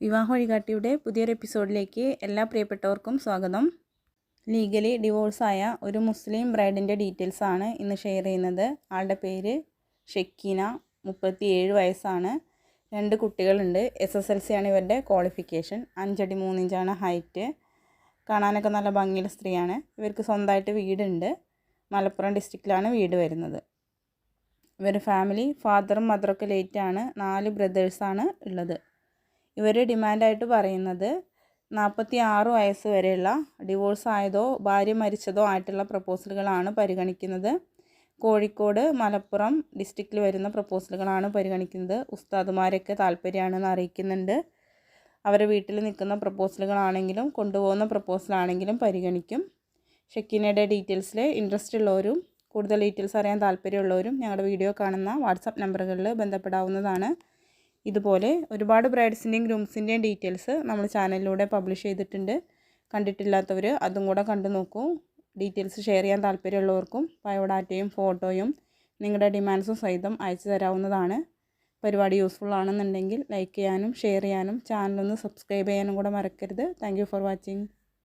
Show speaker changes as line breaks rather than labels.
വിവാഹ വഴികാട്ടിയുടെ പുതിയൊരു എപ്പിസോഡിലേക്ക് എല്ലാ പ്രിയപ്പെട്ടവർക്കും സ്വാഗതം. ലീഗലി ഡിവോഴ്സായ ഒരു മുസ്ലിം ബ്രൈഡിന്റെ ഡീറ്റെയിൽസ് ആണ് ഇന്ന് ഷെയർ ചെയ്യുന്നത്. ആളുടെ പേര് ഷെക്കീന മുപ്പത്തി ഏഴ് വയസ്സാണ്. രണ്ട് കുട്ടികളുണ്ട്. എസ് എസ് എൽ സി ആണ് ഇവരുടെ ക്വാളിഫിക്കേഷൻ അഞ്ചടി മൂന്നിഞ്ചാണ് ഹൈറ്റ് കാണാനൊക്കെ നല്ല ഭംഗിയുള്ള സ്ത്രീയാണ്. ഇവർക്ക് സ്വന്തമായിട്ട് വീടുണ്ട്. മലപ്പുറം ഡിസ്ട്രിക്റ്റിലാണ് വീട് വരുന്നത്. ഇവരുടെ ഫാമിലി ഫാദറും മദറൊക്കെ ലേറ്റാണ് നാല് ബ്രദേഴ്സാണ് ഉള്ളത്. ഇവർ ഡിമാൻഡായിട്ട് പറയുന്നത് നാൽപ്പത്തി ആറ് വയസ്സ് വരെയുള്ള ഡിവോഴ്സ് ആയതോ ഭാര്യ മരിച്ചതോ ആയിട്ടുള്ള പ്രപ്പോസലുകളാണ് പരിഗണിക്കുന്നത്. കോഴിക്കോട് മലപ്പുറം ഡിസ്ട്രിക്റ്റിൽ വരുന്ന പ്രപ്പോസലുകളാണ് പരിഗണിക്കുന്നത്. ഉസ്താദുമാരൊക്കെ താല്പര്യമാണെന്ന് അറിയിക്കുന്നുണ്ട്. അവരെ വീട്ടിൽ നിൽക്കുന്ന പ്രപ്പോസലുകളാണെങ്കിലും കൊണ്ടുപോകുന്ന പ്രപ്പോസലാണെങ്കിലും പരിഗണിക്കും. ഷെക്കിനയുടെ ഡീറ്റെയിൽസിൽ ഇൻട്രസ്റ്റ് ഉള്ളവരും കൂടുതൽ ഡീറ്റെയിൽസ് അറിയാൻ താല്പര്യമുള്ളവരും ഞങ്ങളുടെ വീഡിയോ കാണുന്ന വാട്സപ്പ് നമ്പറുകളിൽ ബന്ധപ്പെടാവുന്നതാണ്. ഇതുപോലെ ഒരുപാട് ബ്രൈഡ്സിന്റെയും ഗ്രൂംസിന്റെയും ഡീറ്റെയിൽസ് നമ്മൾ ചാനലിലൂടെ പബ്ലിഷ് ചെയ്തിട്ടുണ്ട്. കണ്ടിട്ടില്ലാത്തവർ അതും കൂടെ കണ്ടു നോക്കൂ. ഡീറ്റെയിൽസ് ഷെയർ ചെയ്യാൻ താല്പര്യമുള്ളവർക്കും ബയോഡാറ്റയും ഫോട്ടോയും നിങ്ങളുടെ ഡിമാൻഡ്സും സഹിതം അയച്ചു തരാവുന്നതാണ്. പരിപാടി യൂസ്ഫുൾ ആണെന്നുണ്ടെങ്കിൽ ലൈക്ക് ചെയ്യാനും ഷെയർ ചെയ്യാനും ചാനലൊന്ന് സബ്സ്ക്രൈബ് ചെയ്യാനും കൂടെ മറക്കരുത്. Thank for watching.